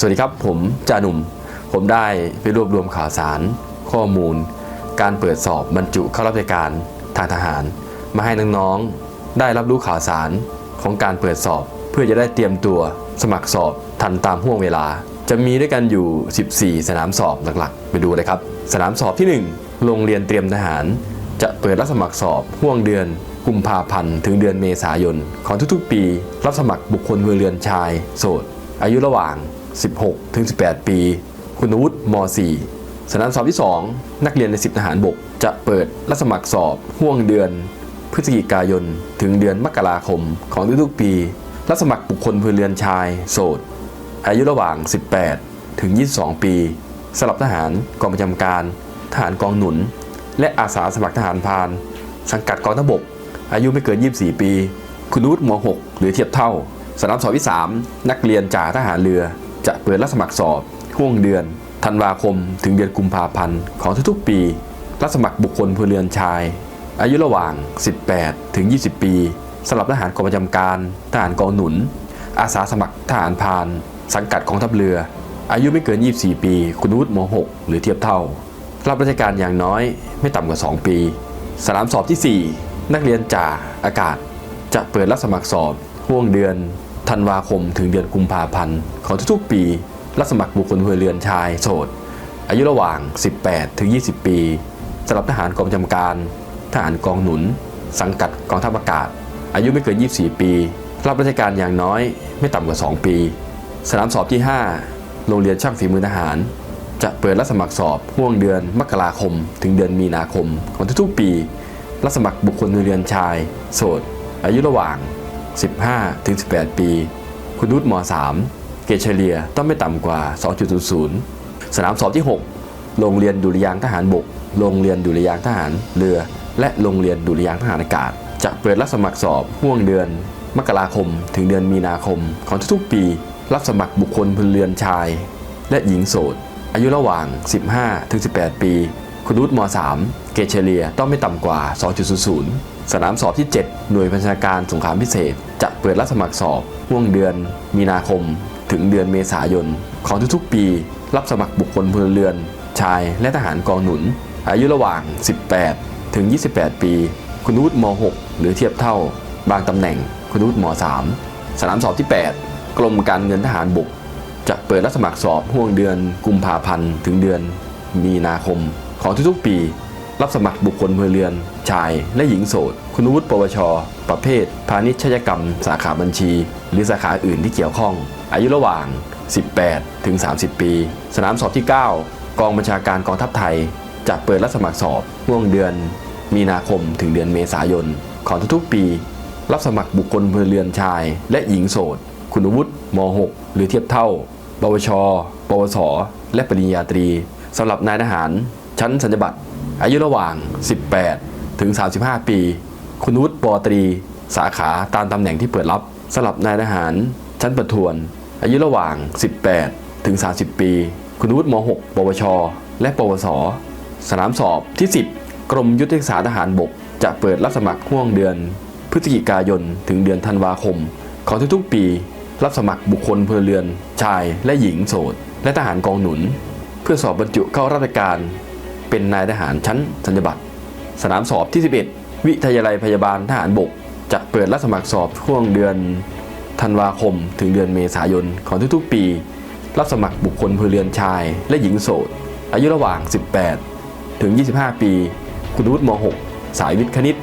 สวัสดีครับ ผมจาหนุ่ม ผมได้ไปรวบรวมข่าวสาร ข้อมูล การเปิดสอบบรรจุเข้ารับราชการทางทหาร มาให้น้องๆได้รับรู้ข่าวสารของการเปิดสอบ เพื่อจะได้เตรียมตัวสมัครสอบทันตามห่วงเวลา จะมีด้วยกันอยู่ 14 สนามสอบหลักๆ ไปดูเลยครับ สนามสอบที่ 1 โรงเรียนเตรียมทหาร จะเปิดรับสมัครสอบห่วงเดือนกุมภาพันธ์ถึงเดือนเมษายน ของทุกๆ ปี รับสมัครบุคคลพลเรือนชาย โสด อายุระหว่าง 16 ถึง 18 ปี คุณวุฒิม .4 สนามสอบที่ 2 นักเรียนในสิบทหารบก จะเปิดรับสมัครสอบห่วงเดือน พฤศจิกายน ถึงเดือนมกราคมของทุกๆปีรับสมัครบุคคลพลเรือนชาย โสด อายุระหว่าง 18 ถึง 22 ปีสำหรับทหารกองประจำการ ทหารกองหนุน และอาสาสมัครทหารพาน สังกัดกองทัพบก อายุไม่เกิน 24 ปี คุณวุฒิม .6 หรือเทียบเท่าสนามสอบที่ 3 นักเรียนจ่าทหารเรือ จะเปิดรับสมัครสอบห่วงเดือนธันวาคม ถึงเดือนกุมภาพันธ์ของทุกๆ ปี รับสมัครบุคคลพลเรือนชาย อายุระหว่าง 18 ถึง 20 ปีสำหรับทหารกองประจำการทหารกองหนุน อาสาสมัครทหารพาน สังกัดกองทัพเรือ อายุไม่เกิน 24 ปี คุณวุฒิม .6 หรือเทียบเท่า รับราชการอย่างน้อยไม่ต่ำกว่า 2 ปี สนามสอบที่ 4 นักเรียนจ่าอากาศ จะเปิดรับสมัครสอบห่วงเดือน ธันวาคมถึงเดือนกุมภาพันธ์ของทุกๆปีรับสมัครบุคคลพลเรือนชายโสด อายุระหว่าง 18 ถึง 20 ปีสำหรับทหารกองจำการ ทหารกองหนุน สังกัดกองทัพอากาศ อายุไม่เกิน 24 ปี รับราชการอย่างน้อยไม่ต่ำกว่า 2 ปี สนามสอบที่ 5 โรงเรียนช่างฝีมือทหาร จะเปิดรับสมัครสอบห่วงเดือนมกราคม ถึงเดือนมีนาคมของทุกๆปี รับสมัครบุคคลพลเรือนชาย โสด อายุระหว่าง 15 ถึง 18 ปี คุณวุฒิม .3 เกรดเฉลี่ยต้องไม่ต่ำกว่า 2.00 สนามสอบที่ 6 โรงเรียนดุริยางทหารบก โรงเรียนดุริยางทหารเรือ และโรงเรียนดุริยางทหารอากาศ จะเปิดรับสมัครสอบห่วงเดือน มกราคม ถึงเดือนมีนาคม ของทุกๆปี รับสมัครบุคคลพลเรือนชาย และหญิงโสด อายุระหว่าง 15 ถึง 18 ปี คุณวุฒิม .3 เกรดเฉลี่ยต้องไม่ต่ำกว่า 2.00 สนามสอบที่ 7 หน่วยพันชาการสงครามพิเศษ จะเปิดรับสมัครสอบห่วงเดือน มีนาคม ถึงเดือนเมษายน ของทุกๆปี รับสมัครบุคคลพลเรือน ชายและทหารกองหนุน อายุระหว่าง 18 ถึง 28 ปี คุณวุฒิม .6 หรือเทียบเท่า บางตำแหน่งคุณวุฒิม .3 สนามสอบที่ 8 กรมการเงินทหารบก จะเปิดรับสมัครสอบห่วงเดือนกุมภาพันธ์ถึงเดือนมีนาคมของทุกๆปี รับสมัครบุคคลพลเรือน ชายและหญิงโสด คุณวุฒิปวช ประเภท พาณิชยกรรม สาขาบัญชี หรือสาขาอื่นที่เกี่ยวข้อง อายุระหว่าง 18 ถึง 30 ปี สนามสอบที่ 9 กองบัญชาการกองทัพไทย จะเปิดรับสมัครสอบห่วงเดือน มีนาคมถึงเดือนเมษายน ของทุกๆปี รับสมัครบุคคลพลเรือนชาย และหญิงโสด คุณวุฒิม .6 หรือเทียบเท่า ปวช ปวส และปริญญาตรีสำหรับนายทหาร ชั้นสัญญบัตร อายุระหว่าง 18 ถึง 35 ปี คุณวุฒิปอตรี สาขาตามตำแหน่งที่เปิดรับสำหรับนายทหาร ชั้นประทวน อายุระหว่าง 18 ถึง 30 ปี คุณวุฒิม .6 ปวช และปวส สนามสอบที่ 10 กรมยุทธศึกษาทหารบก จะเปิดรับสมัครห่วงเดือน พฤศจิกายน ถึงเดือนธันวาคม ของทุกๆปี รับสมัครบุคคลพลเรือน ชายและหญิงโสด และทหารกองหนุน เพื่อสอบบรรจุเข้าราชการ เป็นนายทหารชั้นสัญญบัตร สนามสอบที่ 11 วิทยาลัยพยาบาลทหารบก จะเปิดรับสมัครสอบช่วงเดือนธันวาคม ถึงเดือนเมษายนของทุกๆ ปี รับสมัครบุคคลพลเรือนชาย และหญิงโสด อายุระหว่าง 18 ถึง 25 ปี คุณวุฒิม .6 สายวิทย์คณิต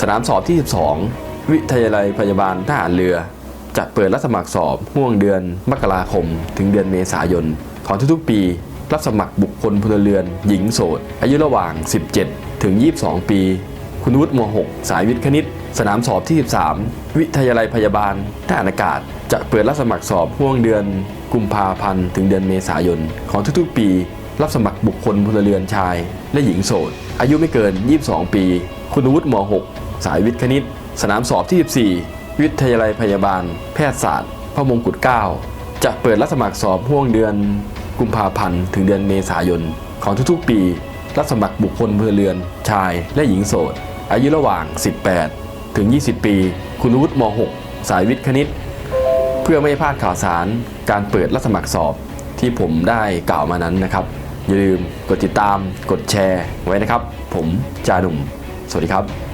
สนามสอบที่ 12 วิทยาลัยพยาบาลทหารเรือ จะเปิดรับสมัครสอบห่วงเดือนมกราคม ถึงเดือนเมษายนของทุกๆ ปี รับสมัครบุคคลพลเรือน หญิงโสด อายุระหว่าง 17 ถึง 22 ปี คุณวุฒิม .6 สายวิทย์คณิต สนามสอบที่ 13 วิทยาลัยพยาบาลทหารอากาศ จะเปิดรับสมัครสอบห่วงเดือนกุมภาพันธ์ถึงเดือนเมษายน ของทุกๆ ปี รับสมัครบุคคลพลเรือนชาย และหญิงโสด อายุไม่เกิน 22 ปี คุณวุฒิม .6 สายวิทย์คณิต สนามสอบที่ 14 วิทยาลัยพยาบาล แพทยศาสตร์ พระมงกุฎเกล้าจะเปิดรับสมัครสอบห่วงเดือน กุมภาพันธ์ถึงเดือนเมษายน ของทุกๆ ปี รับสมัครบุคคลพลเรือน ชายและหญิงโสด อายุระหว่าง 18 ถึง 20 ปี คุณวุฒิม .6 สายวิทย์คณิต เพื่อไม่ให้พลาดข่าวสารการเปิดรับสมัครสอบที่ผมได้กล่าวมานั้นนะครับ อย่าลืมกดติดตามกดแชร์ไว้นะครับ ผมจาหนุ่ม สวัสดีครับ